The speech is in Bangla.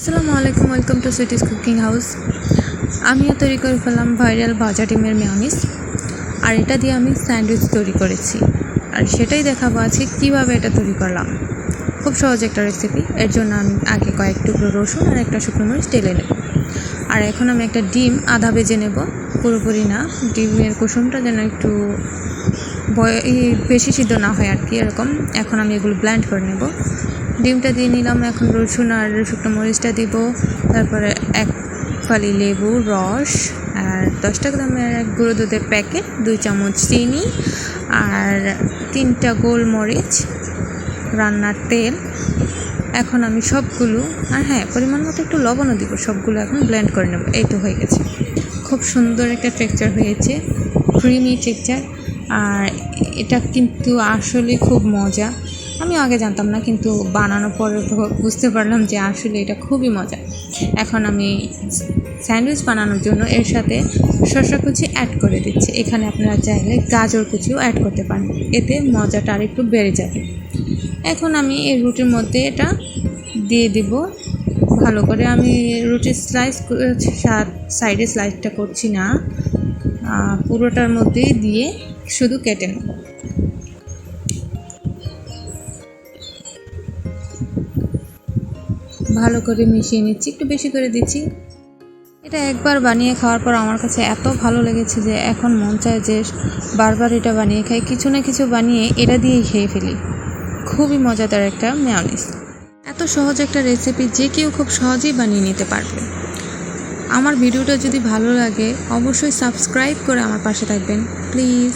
আসসালামু আলাইকুম welcome to Sweetie's Cooking House আমিও তৈরি করে ফেললাম ভাইরাল ভাজা ডিমের মেয়নিস আর এটা দিয়ে আমি স্যান্ডউইচ তৈরি করেছি। আর সেটাই দেখাবো আজকে কীভাবে এটা তৈরি করলাম। খুব সহজ একটা রেসিপি এর জন্য আমি আগে কয়েক টুকরো রসুন আর একটা শুকনো মরিচ টেলে নেব। আর এখন আমি একটা ডিম আধা ভেজে নেব। পুরোপুরি না, ডিমের কুসুমটা যেন একটু বেশি সিদ্ধ না হয় আর কি, এরকম। এখন আমি এগুলো ব্ল্যান্ড করে নেব। ডিমটা দিয়ে নিলাম এখন রসুন আর শুকনো মরিচটা দিব। তারপরে এক ফালি লেবু, রস আর দশ টাকা দামের এক গুঁড়ো দুধের প্যাকেট, দুই চামচ চিনি আর তিনটা গোলমরিচ, রান্নার তেল। এখন আমি সবগুলো, আর হ্যাঁ পরিমাণ মতো একটু লবণও দিব, সবগুলো এখন ব্লেন্ড করে নেব। এই তো হয়ে গেছে। খুব সুন্দর একটা টেক্সচার হয়েছে ক্রিমি টেক্সচার আর এটা কিন্তু আসলে খুব মজা। আমি আগে জানতাম না, কিন্তু বানানোর পরে বুঝতে পারলাম যে আসলে এটা খুবই মজা। এখন আমি স্যান্ডউইচ বানানোর জন্য এর সাথে শসা কুচি অ্যাড করে দিচ্ছি। এখানে আপনারা চাইলে গাজর কুচিও অ্যাড করতে পারেন। এতে মজাটা আর একটু বেড়ে যাবে। এখন আমি এই রুটির মধ্যে এটা দিয়ে দিব। ভালো করে আমি রুটির স্লাইস সাইডে স্লাইসটা করছি না। পুরোটার মধ্যেই দিয়ে শুধু কেটে নেব। ভালো করে মিশিয়ে নিচ্ছি, একটু বেশি করে দিচ্ছি। এটা একবার বানিয়ে খাওয়ার পর আমার কাছে এত ভালো লেগেছে যে এখন মন চায় যে বারবার এটা বানিয়ে খাই, কিছু না কিছু বানিয়ে এটা দিয়েই খেয়ে ফেলি। খুবই মজাদার একটা মেয়নিস। এত সহজ একটা রেসিপি যে কেউ খুব সহজেই বানিয়ে নিতে পারবে। আমার ভিডিওটা যদি ভালো লাগে অবশ্যই সাবস্ক্রাইব করে আমার পাশে থাকবেন। প্লিজ